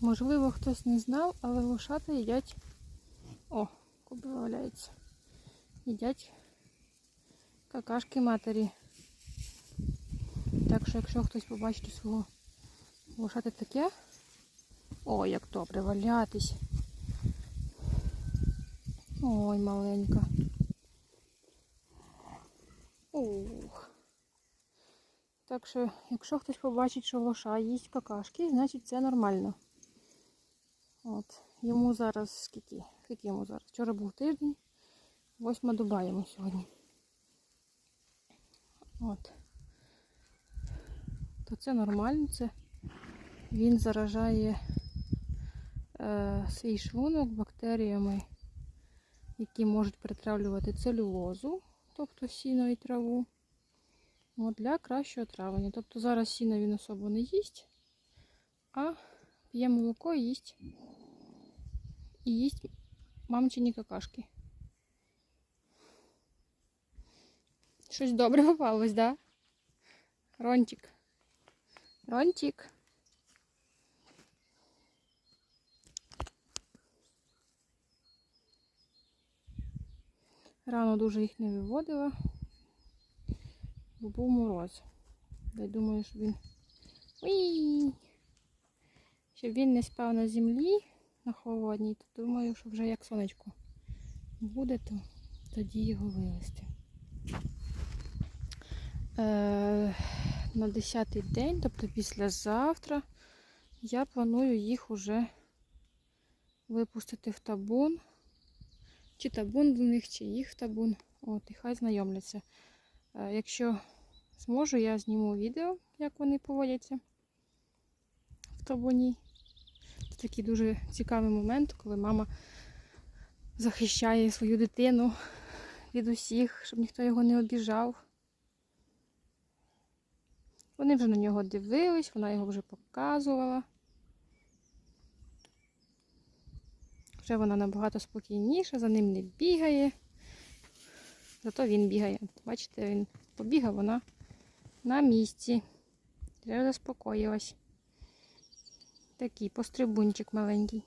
Можливо, хтось не знав, але лошата їдять. О, куби валяється. Їдять какашки матері. Так що, якщо хтось побачить свого лошати таке. О, як добре валятись. Ой, маленька. Ух. Так що, якщо хтось побачить, що лоша їсть какашки, значить це нормально. От. Йому зараз скільки? Скільки йому зараз? Вчора був тиждень, восьма доба йому сьогодні. От. То це нормально, це він заражає е, свій шлунок бактеріями, які можуть перетравлювати целюлозу, тобто сіно і траву. От, для кращого травлення. Тобто зараз сіно він особо не їсть, а п'є молоко і їсть. І їсть мамчині какашки. Щось добре попалось, да? Рончик. Рончик. Рано дуже їх не виводила, бо був мороз. Я думаю, що він. Уй! Щоб він не спав на землі на холодній, то думаю, що вже як сонечко буде, то тоді його вивезти. Е, на 10-й день, тобто післязавтра, я планую їх уже випустити в табун. Чи табун до них, чи їх в табун. От, і хай знайомляться. Е, Якщо зможу, я зніму відео, як вони поводяться в табуні. Такий дуже цікавий момент, коли мама захищає свою дитину від усіх, щоб ніхто його не обіжав. Вони вже на нього дивились, вона його вже показувала. Вже вона набагато спокійніша, за ним не бігає. Зато він бігає. Бачите, він побігав, вона на місці. Вже заспокоїлась. Такий пострибунчик маленький.